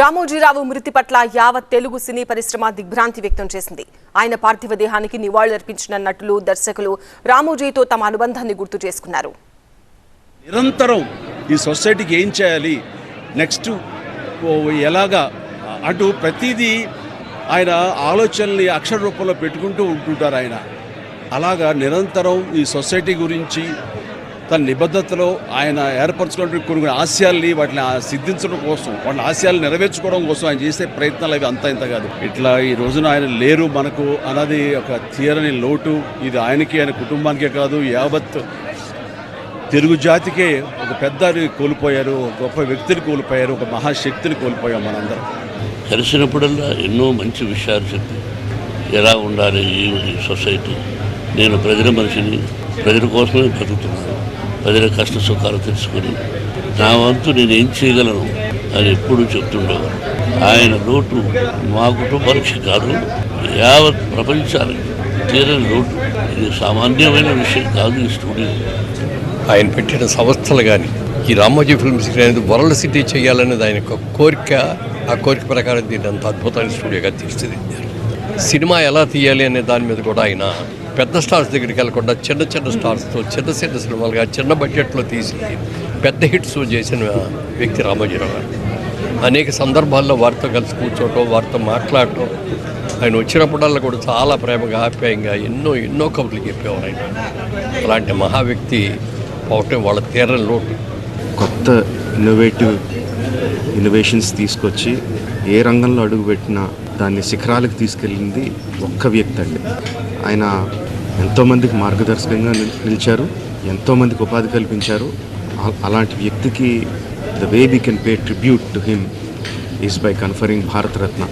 రామోజీరావు మృతి పట్ల యావత్ తెలుగు సినీ పరిశ్రమ దిగ్భ్రాంతి వ్యక్తం చేసింది. ఆయన పార్థివ దేహానికి నివాళులర్పించిన నటులు దర్శకులు రామోజీతో తమ అనుబంధాన్ని గుర్తు చేసుకున్నారు. నిరంతరం ఈ సొసైటీకి ఏం చేయాలి? నెక్స్ట్ ఓ ఎలాగా? అటు ప్రతిదీ ఆయన ఆలోచనల్ని అక్షర రూపంలో పెట్టుకుంటూ ఉంటుంటారు ఆయన. అలాగా నిరంతరం ఈ సొసైటీ గురించి తన నిబద్ధతలో ఆయన ఏర్పరచుకున్న కొన్ని ఆశయాల్ని వాటిని సిద్ధించడం కోసం వాటి ఆశయాలు నెరవేర్చుకోవడం కోసం ఆయన చేసే ప్రయత్నాలు అవి అంత ఇంత కాదు. ఇట్లా ఈ రోజున ఆయన లేరు మనకు అన్నది ఒక తీరని లోటు. ఇది ఆయనకి ఆయన కుటుంబానికే కాదు యావత్ తెలుగు జాతికే ఒక పెద్దని కోల్పోయారు ఒక గొప్ప వ్యక్తిని కోల్పోయారు ఒక మహాశక్తిని కోల్పోయాం మనందరం. కలిసినప్పుడల్లా ఎన్నో మంచి విషయాలు చెప్పి ఎలా ఉండాలి ఏమిటి సొసైటీ? నేను ప్రజల మనిషిని ప్రజల కోసమే బతుకుతున్నాను ప్రజల కష్ట సుఖాలు తెలుసుకొని నా వంతు నేను ఏం చేయగలను అని ఎప్పుడూ చెప్తుండేవారు. ఆయన లోటు మా కుటుంబానికి కాదు యావత్ ప్రపంచానికి తీరని లోటు. ఇది సామాన్యమైన విషయం కాదు ఈ స్టూడియో. ఆయన పెట్టిన సంస్థలు కానీ ఈ రామోజీ ఫిల్మ్ సిటీ అనేది వరల్డ్ సిటీ చేయాలనేది ఆయన యొక్క కోరిక ఆ కోరిక ప్రకారం దీన్ని అంత అద్భుతమైన స్టూడియోగా తీర్చిదిద్దారు. సినిమా ఎలా తీయాలి అనే దాని మీద కూడా ఆయన పెద్ద స్టార్స్ దగ్గరికి వెళ్ళకుండా చిన్న చిన్న స్టార్స్తో చిన్న చిన్న సినిమాలుగా చిన్న బడ్జెట్లో తీసి పెద్ద హిట్స్ చేసిన వ్యక్తి రామోజీరావు గారు. అనేక సందర్భాల్లో వారితో కలిసి కూర్చోవటం వారితో మాట్లాడటం. ఆయన వచ్చినప్పుడల్లా కూడా చాలా ప్రేమగా ఆప్యాయంగా ఎన్నో ఎన్నో కబుర్లు చెప్పేవారు ఆయన. అలాంటి మహా వ్యక్తి పోవటం వాళ్ళ తీరని లోటు. కొత్త ఇన్నోవేటివ్ ఇన్నోవేషన్స్ తీసుకొచ్చి ఏ రంగంలో అడుగుపెట్టినా దాన్ని శిఖరాలకు తీసుకెళ్ళింది ఒక్క వ్యక్తి అండి. ఆయన ఎంతోమందికి మార్గదర్శకంగా నిలిచారు ఎంతోమందికి ఉపాధి కల్పించారు. అలాంటి వ్యక్తికి the way we can pay tribute to him is by conferring Bharat Ratna.